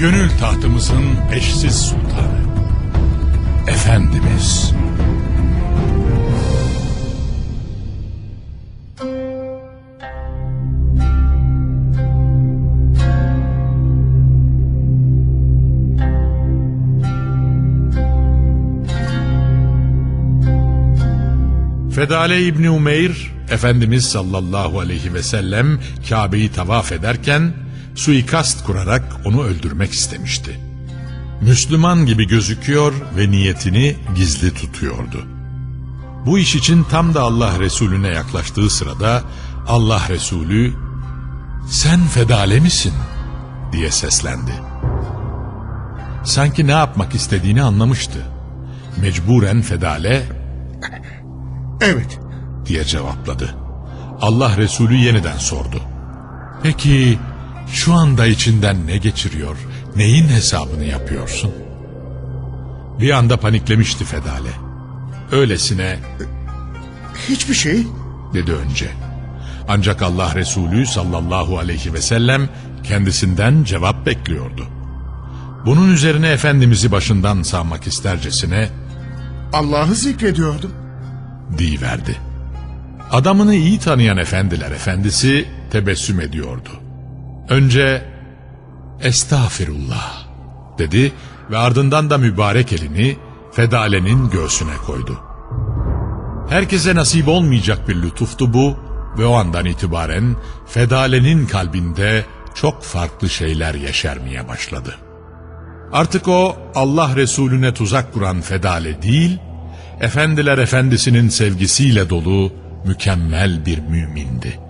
Gönül tahtımızın eşsiz sultanı. Efendimiz. Fedale İbni Umeyr, Efendimiz sallallahu aleyhi ve sellem Kabe'yi tavaf ederken suikast kurarak onu öldürmek istemişti. Müslüman gibi gözüküyor ve niyetini gizli tutuyordu. Bu iş için tam da Allah Resulüne yaklaştığı sırada Allah Resulü sen fedale misin diye seslendi. Sanki ne yapmak istediğini anlamıştı. Mecburen fedale Evet. diye cevapladı. Allah Resulü yeniden sordu. Peki şu anda içinden ne geçiriyor, neyin hesabını yapıyorsun? Bir anda paniklemişti Fedale. Öylesine Hiçbir şey. dedi önce. Ancak Allah Resulü sallallahu aleyhi ve sellem kendisinden cevap bekliyordu. Bunun üzerine Efendimiz'i başından sağmak istercesine Allah'ı zikrediyordum. verdi. Adamını iyi tanıyan efendiler efendisi tebessüm ediyordu. Önce estağfirullah dedi ve ardından da mübarek elini Fedale'nin göğsüne koydu. Herkese nasip olmayacak bir lütuftu bu ve o andan itibaren Fedale'nin kalbinde çok farklı şeyler yeşermeye başladı. Artık o Allah Resulüne tuzak kuran Fedale değil, Efendiler Efendisi'nin sevgisiyle dolu mükemmel bir mümindi.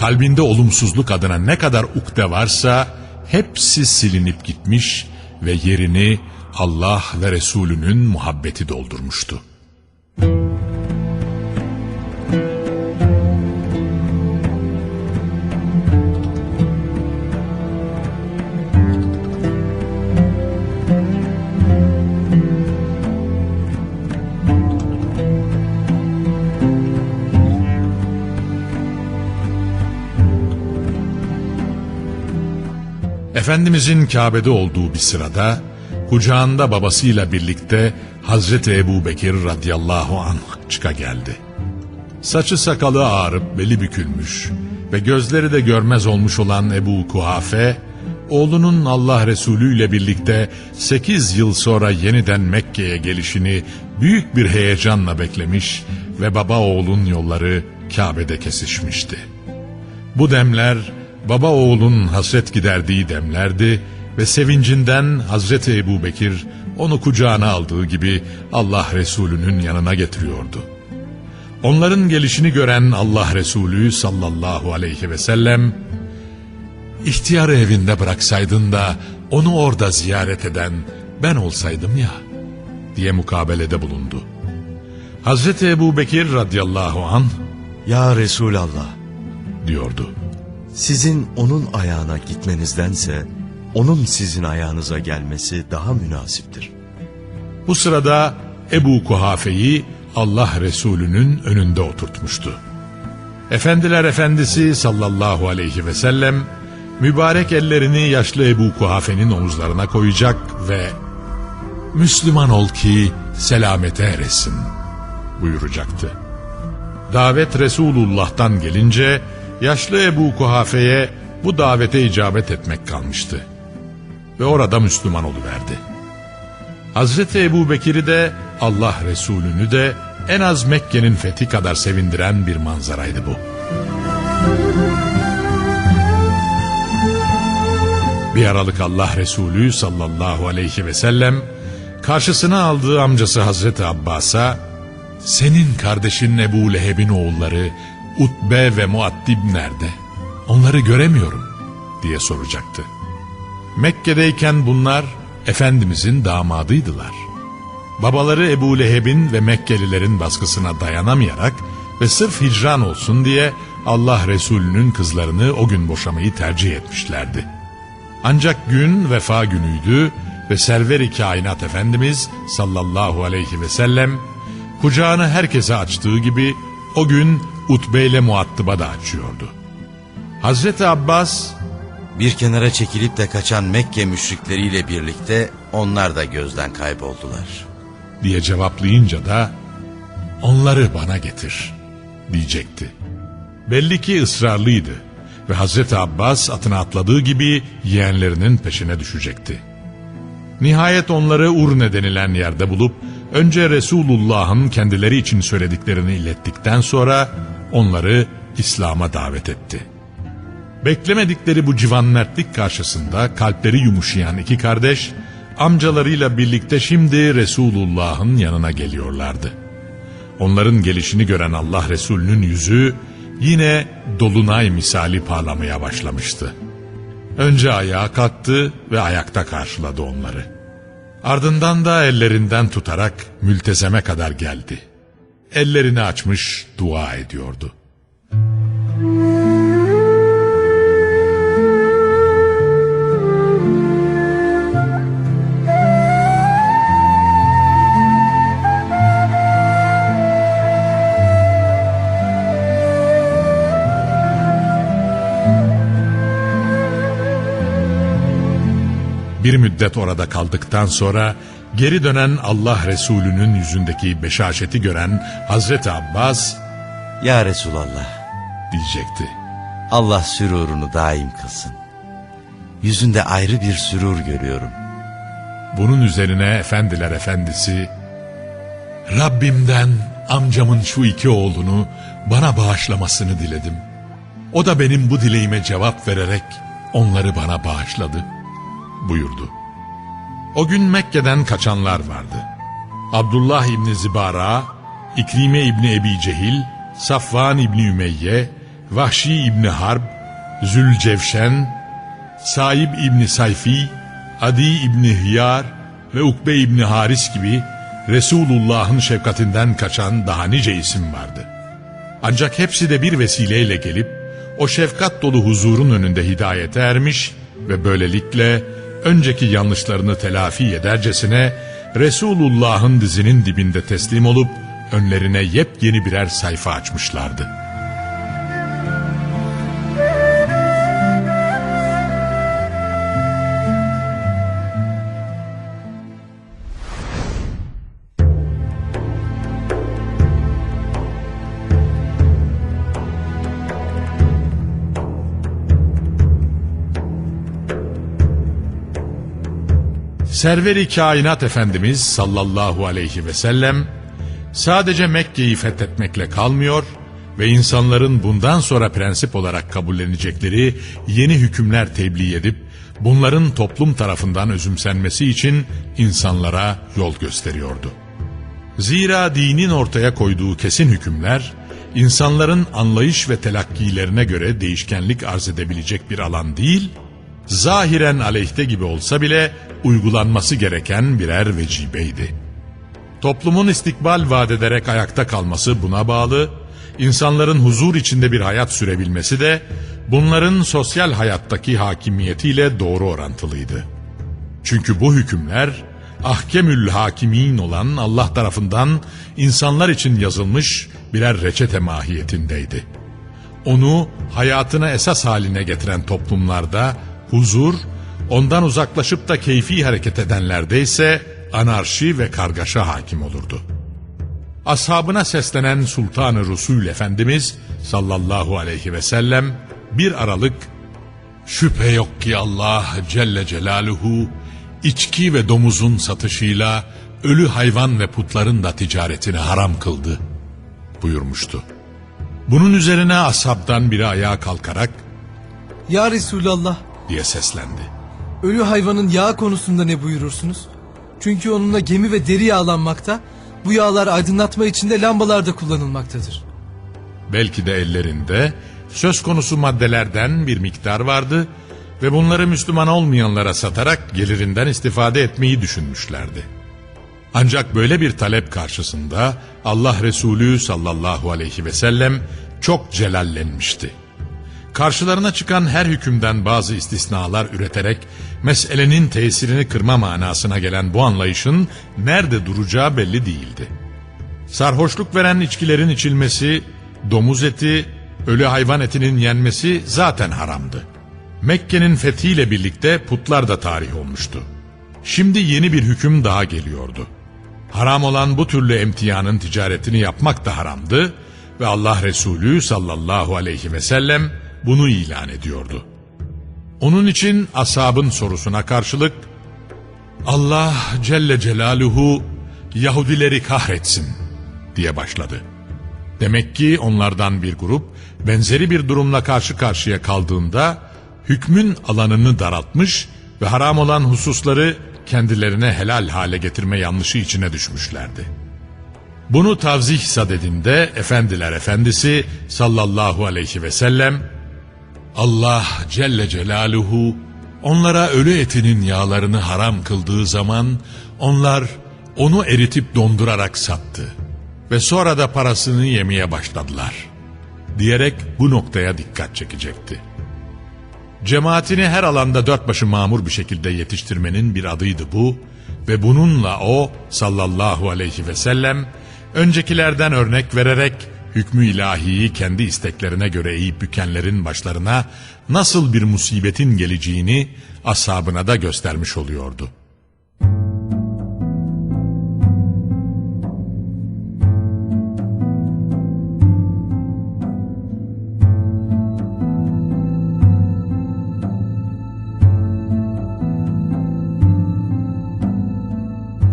Kalbinde olumsuzluk adına ne kadar ukde varsa hepsi silinip gitmiş ve yerini Allah ve Resulünün muhabbeti doldurmuştu. Efendimizin Kabe'de olduğu bir sırada kucağında babasıyla birlikte Hazreti Ebu Bekir radıyallahu anh çıka geldi. Saçı sakalı ağarıp beli bükülmüş ve gözleri de görmez olmuş olan Ebu Kuhafe, oğlunun Allah Resulü ile birlikte 8 yıl sonra yeniden Mekke'ye gelişini büyük bir heyecanla beklemiş ve baba oğlun yolları Kabe'de kesişmişti. Bu demler baba oğlun hasret giderdiği demlerdi ve sevincinden Hazreti Ebu Bekir onu kucağına aldığı gibi Allah Resulü'nün yanına getiriyordu. Onların gelişini gören Allah Resulü sallallahu aleyhi ve sellem, ihtiyarı evinde bıraksaydın da onu orada ziyaret eden ben olsaydım ya, diye mukabelede bulundu. Hazreti Ebu Bekir radıyallahu an Ya Resulallah, diyordu. Sizin onun ayağına gitmenizdense, onun sizin ayağınıza gelmesi daha münasiptir. Bu sırada Ebu Kuhafe'yi Allah Resulü'nün önünde oturtmuştu. Efendiler Efendisi sallallahu aleyhi ve sellem mübarek ellerini yaşlı Ebu Kuhafe'nin omuzlarına koyacak ve Müslüman ol ki selamete eresin buyuracaktı. Davet Resulullah'tan gelince yaşlı Ebu Kuhafe'ye bu davete icabet etmek kalmıştı. Ve orada Müslüman oluverdi. Hazreti Ebu Bekir'i de Allah Resulü'nü de en az Mekke'nin fethi kadar sevindiren bir manzaraydı bu. Bir aralık Allah Resulü sallallahu aleyhi ve sellem karşısına aldığı amcası Hazreti Abbas'a senin kardeşin Ebu Leheb'in oğulları Utbe ve Muaddib nerede? Onları göremiyorum diye soracaktı. Mekke'deyken bunlar Efendimizin damadıydılar. Babaları Ebu Leheb'in ve Mekkelilerin baskısına dayanamayarak ve sırf hicran olsun diye Allah Resulü'nün kızlarını o gün boşamayı tercih etmişlerdi. Ancak gün vefa günüydü ve server-i kainat Efendimiz sallallahu aleyhi ve sellem kucağını herkese açtığı gibi o gün Utbe ile Muattıb'a da açıyordu. Hazreti Abbas Bir kenara çekilip de kaçan Mekke müşrikleriyle birlikte onlar da gözden kayboldular. diye cevaplayınca da onları bana getir diyecekti. Belli ki ısrarlıydı ve Hazreti Abbas atına atladığı gibi yeğenlerinin peşine düşecekti. Nihayet onları Urne denilen yerde bulup önce Resulullah'ın kendileri için söylediklerini ilettikten sonra onları İslam'a davet etti. Beklemedikleri bu civan mertlik karşısında kalpleri yumuşayan iki kardeş amcalarıyla birlikte şimdi Resulullah'ın yanına geliyorlardı. Onların gelişini gören Allah Resulü'nün yüzü yine dolunay misali parlamaya başlamıştı. Önce ayağa kalktı ve ayakta karşıladı onları. Ardından da ellerinden tutarak mültezeme kadar geldi. Ellerini açmış dua ediyordu. Bir müddet orada kaldıktan sonra geri dönen Allah Resulü'nün yüzündeki beşaşeti gören Hazreti Abbas Ya Resulallah, diyecekti. Allah sürurunu daim kılsın. Yüzünde ayrı bir sürur görüyorum. Bunun üzerine efendiler efendisi Rabbimden amcamın şu iki oğlunu bana bağışlamasını diledim. O da benim bu dileğime cevap vererek onları bana bağışladı buyurdu. O gün Mekke'den kaçanlar vardı. Abdullah İbni Zibara, İkrime İbni Ebi Cehil, Safvan İbni Ümeyye, Vahşi İbni Harb, Zülcevşen, Saib İbni Sayfi, Adi İbni Hiyar ve Ukbe İbni Haris gibi Resulullah'ın şefkatinden kaçan daha nice isim vardı. Ancak hepsi de bir vesileyle gelip o şefkat dolu huzurun önünde hidayete ermiş ve böylelikle önceki yanlışlarını telafi edercesine Resulullah'ın dizinin dibinde teslim olup önlerine yepyeni birer sayfa açmışlardı. Serveri kainat Efendimiz sallallahu aleyhi ve sellem sadece Mekke'yi fethetmekle kalmıyor ve insanların bundan sonra prensip olarak kabullenecekleri yeni hükümler tebliğ edip bunların toplum tarafından özümsenmesi için insanlara yol gösteriyordu. Zira dinin ortaya koyduğu kesin hükümler insanların anlayış ve telakkilerine göre değişkenlik arz edebilecek bir alan değil, zahiren aleyhte gibi olsa bile uygulanması gereken birer vecibeydi. Toplumun istikbal vaat ederek ayakta kalması buna bağlı, insanların huzur içinde bir hayat sürebilmesi de bunların sosyal hayattaki hakimiyetiyle doğru orantılıydı. Çünkü bu hükümler ahkemül hakimin olan Allah tarafından insanlar için yazılmış birer reçete mahiyetindeydi. Onu hayatına esas haline getiren toplumlarda huzur, ondan uzaklaşıp da keyfi hareket edenlerde ise anarşi ve kargaşa hakim olurdu. Ashabına seslenen Sultan-ı Resul Efendimiz sallallahu aleyhi ve sellem bir aralık şüphe yok ki Allah Celle Celaluhu içki ve domuzun satışıyla ölü hayvan ve putların da ticaretini haram kıldı buyurmuştu. Bunun üzerine ashabdan biri ayağa kalkarak Ya Resulallah, diye seslendi. Ölü hayvanın yağı konusunda ne buyurursunuz? Çünkü onunla gemi ve deri yağlanmakta, bu yağlar aydınlatma için de lambalarda kullanılmaktadır. Belki de ellerinde söz konusu maddelerden bir miktar vardı ve bunları Müslüman olmayanlara satarak gelirinden istifade etmeyi düşünmüşlerdi. Ancak böyle bir talep karşısında Allah Resulü sallallahu aleyhi ve sellem çok celallenmişti. Karşılarına çıkan her hükümden bazı istisnalar üreterek meselenin tesirini kırma manasına gelen bu anlayışın nerede duracağı belli değildi. Sarhoşluk veren içkilerin içilmesi, domuz eti, ölü hayvan etinin yenmesi zaten haramdı. Mekke'nin fethiyle birlikte putlar da tarih olmuştu. Şimdi yeni bir hüküm daha geliyordu. Haram olan bu türlü emtiyanın ticaretini yapmak da haramdı ve Allah Resulü sallallahu aleyhi ve sellem bunu ilan ediyordu. Onun için ashabın sorusuna karşılık Allah Celle Celaluhu Yahudileri kahretsin diye başladı. Demek ki onlardan bir grup benzeri bir durumla karşı karşıya kaldığında hükmün alanını daraltmış ve haram olan hususları kendilerine helal hale getirme yanlışı içine düşmüşlerdi. Bunu tavzih sadedinde Efendiler Efendisi sallallahu aleyhi ve sellem Allah Celle Celaluhu onlara ölü etinin yağlarını haram kıldığı zaman onlar onu eritip dondurarak sattı ve sonra da parasını yemeye başladılar diyerek bu noktaya dikkat çekecekti. Cemaatini her alanda dört başı mamur bir şekilde yetiştirmenin bir adıydı bu ve bununla o sallallahu aleyhi ve sellem öncekilerden örnek vererek hükmü ilahiyi kendi isteklerine göre eğip bükenlerin başlarına nasıl bir musibetin geleceğini ashabına da göstermiş oluyordu.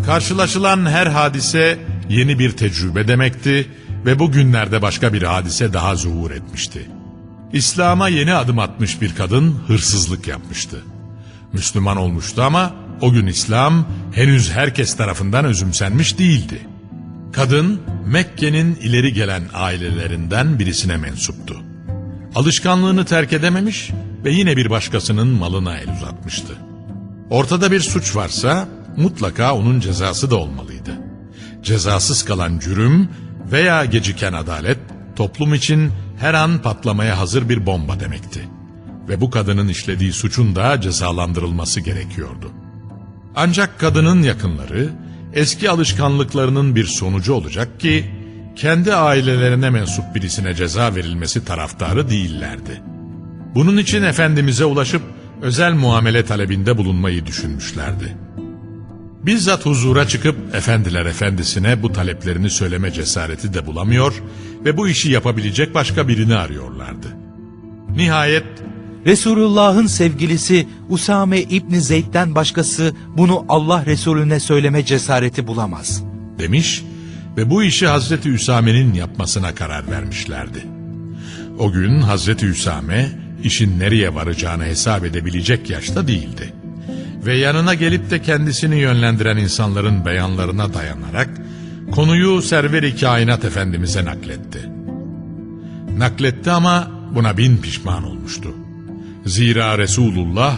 Karşılaşılan her hadise yeni bir tecrübe demekti ve bugünlerde başka bir hadise daha zuhur etmişti. İslam'a yeni adım atmış bir kadın hırsızlık yapmıştı. Müslüman olmuştu ama o gün İslam henüz herkes tarafından özümsenmiş değildi. Kadın Mekke'nin ileri gelen ailelerinden birisine mensuptu. Alışkanlığını terk edememiş ve yine bir başkasının malına el uzatmıştı. Ortada bir suç varsa mutlaka onun cezası da olmalıydı. Cezasız kalan cürüm veya geciken adalet toplum için her an patlamaya hazır bir bomba demekti. Ve bu kadının işlediği suçun da cezalandırılması gerekiyordu. Ancak kadının yakınları eski alışkanlıklarının bir sonucu olacak ki kendi ailelerine mensup birisine ceza verilmesi taraftarı değillerdi. Bunun için Efendimiz'e ulaşıp özel muamele talebinde bulunmayı düşünmüşlerdi. Bizzat huzura çıkıp efendiler efendisine bu taleplerini söyleme cesareti de bulamıyor ve bu işi yapabilecek başka birini arıyorlardı. Nihayet Resulullah'ın sevgilisi Usame İbni Zeyd'den başkası bunu Allah Resulüne söyleme cesareti bulamaz. demiş ve bu işi Hazreti Üsame'nin yapmasına karar vermişlerdi. O gün Hazreti Üsame işin nereye varacağını hesap edebilecek yaşta değildi. Ve yanına gelip de kendisini yönlendiren insanların beyanlarına dayanarak konuyu Server-i Kainat Efendimiz'e nakletti. Nakletti ama buna bin pişman olmuştu. Zira Resulullah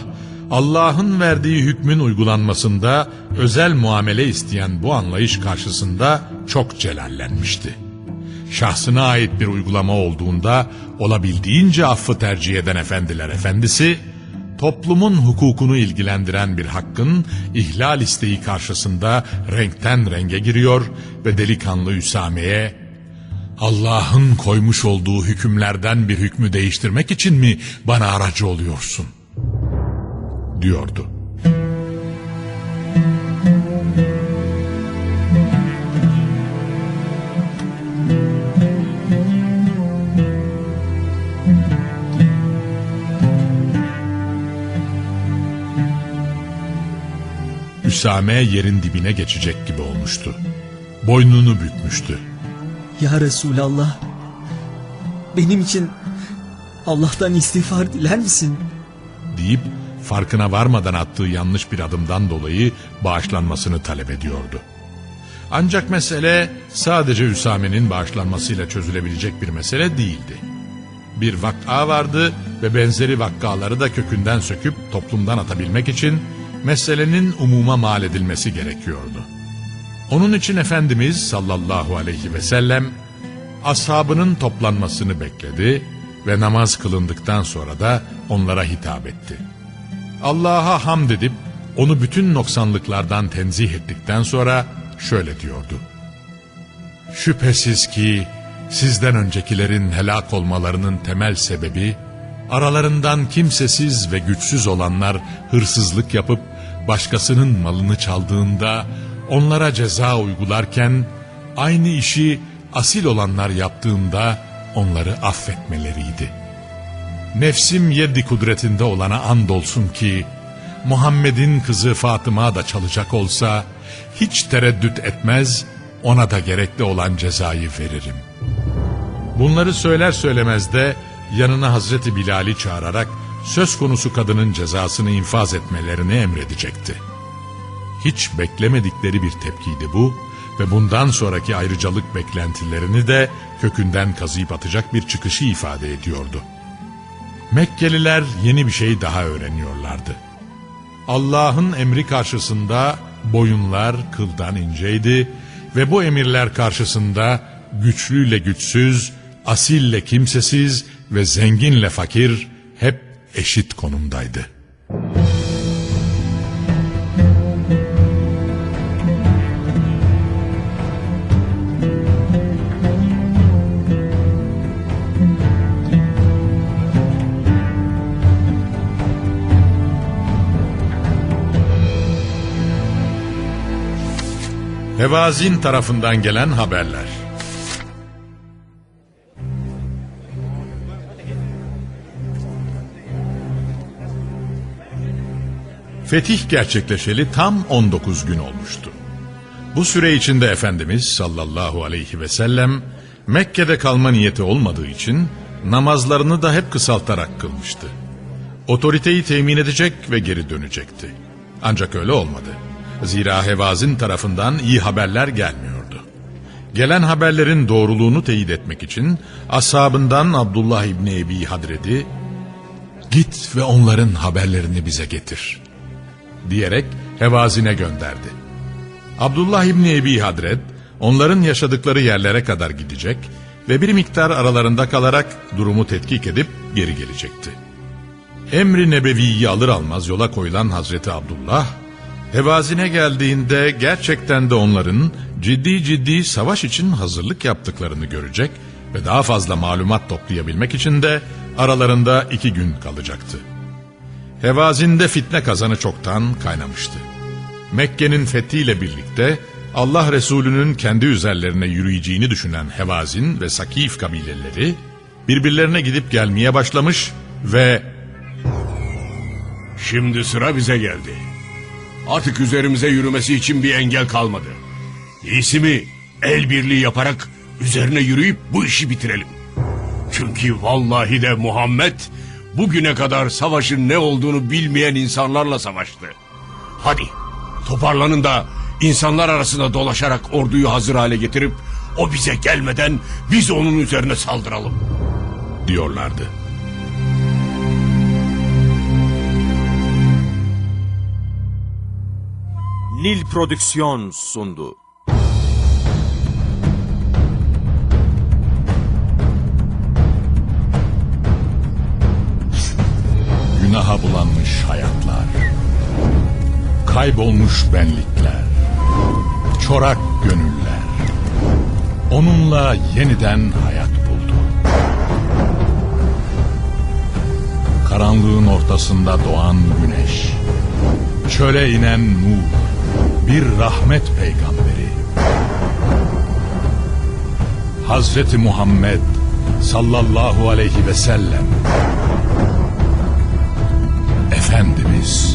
Allah'ın verdiği hükmün uygulanmasında özel muamele isteyen bu anlayış karşısında çok celallenmişti. Şahsına ait bir uygulama olduğunda olabildiğince affı tercih eden efendiler efendisi, toplumun hukukunu ilgilendiren bir hakkın ihlal isteği karşısında renkten renge giriyor ve delikanlı Üsame'ye Allah'ın koymuş olduğu hükümlerden bir hükmü değiştirmek için mi bana aracı oluyorsun? diyordu. Üsame yerin dibine geçecek gibi olmuştu. Boynunu bükmüştü. Ya Resulallah, benim için Allah'tan istiğfar diler misin? deyip farkına varmadan attığı yanlış bir adımdan dolayı bağışlanmasını talep ediyordu. Ancak mesele sadece Üsame'nin bağışlanmasıyla çözülebilecek bir mesele değildi. Bir vakka vardı ve benzeri vakkaları da kökünden söküp toplumdan atabilmek için meselenin umuma mal edilmesi gerekiyordu. Onun için Efendimiz sallallahu aleyhi ve sellem ashabının toplanmasını bekledi ve namaz kılındıktan sonra da onlara hitap etti. Allah'a hamd edip onu bütün noksanlıklardan tenzih ettikten sonra şöyle diyordu. Şüphesiz ki sizden öncekilerin helak olmalarının temel sebebi aralarından kimsesiz ve güçsüz olanlar hırsızlık yapıp başkasının malını çaldığında onlara ceza uygularken aynı işi asil olanlar yaptığında onları affetmeleriydi. Nefsim yedi kudretinde olana andolsun ki Muhammed'in kızı Fatıma da çalacak olsa hiç tereddüt etmez ona da gerekli olan cezayı veririm. Bunları söyler söylemez de yanına Hazreti Bilal'i çağırarak söz konusu kadının cezasını infaz etmelerini emredecekti. Hiç beklemedikleri bir tepkiydi bu ve bundan sonraki ayrıcalık beklentilerini de kökünden kazıyıp atacak bir çıkışı ifade ediyordu. Mekkeliler yeni bir şey daha öğreniyorlardı. Allah'ın emri karşısında boyunlar kıldan inceydi ve bu emirler karşısında güçlüyle güçsüz, asille kimsesiz ve zenginle fakir hep eşit konumdaydı. Hevazin tarafından gelen haberler. Fetih gerçekleşeli tam 19 gün olmuştu. Bu süre içinde Efendimiz sallallahu aleyhi ve sellem Mekke'de kalma niyeti olmadığı için namazlarını da hep kısaltarak kılmıştı. Otoriteyi temin edecek ve geri dönecekti. Ancak öyle olmadı. Zira Hevazin tarafından iyi haberler gelmiyordu. Gelen haberlerin doğruluğunu teyit etmek için ashabından Abdullah İbni Ebi Hadred'i git ve onların haberlerini bize getir diyerek Hevazin'e gönderdi. Abdullah İbni Ebi Hadred onların yaşadıkları yerlere kadar gidecek ve bir miktar aralarında kalarak durumu tetkik edip geri gelecekti. Emri Nebevi'yi alır almaz yola koyulan Hazreti Abdullah, Hevazine geldiğinde gerçekten de onların ciddi ciddi savaş için hazırlık yaptıklarını görecek ve daha fazla malumat toplayabilmek için de aralarında iki gün kalacaktı. Hevazin'de fitne kazanı çoktan kaynamıştı. Mekke'nin fethiyle birlikte Allah Resulü'nün kendi üzerlerine yürüyeceğini düşünen Hevazin ve Sakif kabileleri birbirlerine gidip gelmeye başlamış ve Şimdi sıra bize geldi. Artık üzerimize yürümesi için bir engel kalmadı. İyisi mi el birliği yaparak üzerine yürüyüp bu işi bitirelim. Çünkü vallahi de Muhammed bugüne kadar savaşın ne olduğunu bilmeyen insanlarla savaştı. Hadi toparlanın da insanlar arasında dolaşarak orduyu hazır hale getirip o bize gelmeden biz onun üzerine saldıralım. diyorlardı. Nil Prodüksiyon sundu. Günaha bulanmış hayatlar, kaybolmuş benlikler, çorak gönüller, onunla yeniden hayat buldu. Karanlığın ortasında doğan güneş, çöle inen nur, bir rahmet peygamberi. Hazreti Muhammed sallallahu aleyhi ve sellem Efendimiz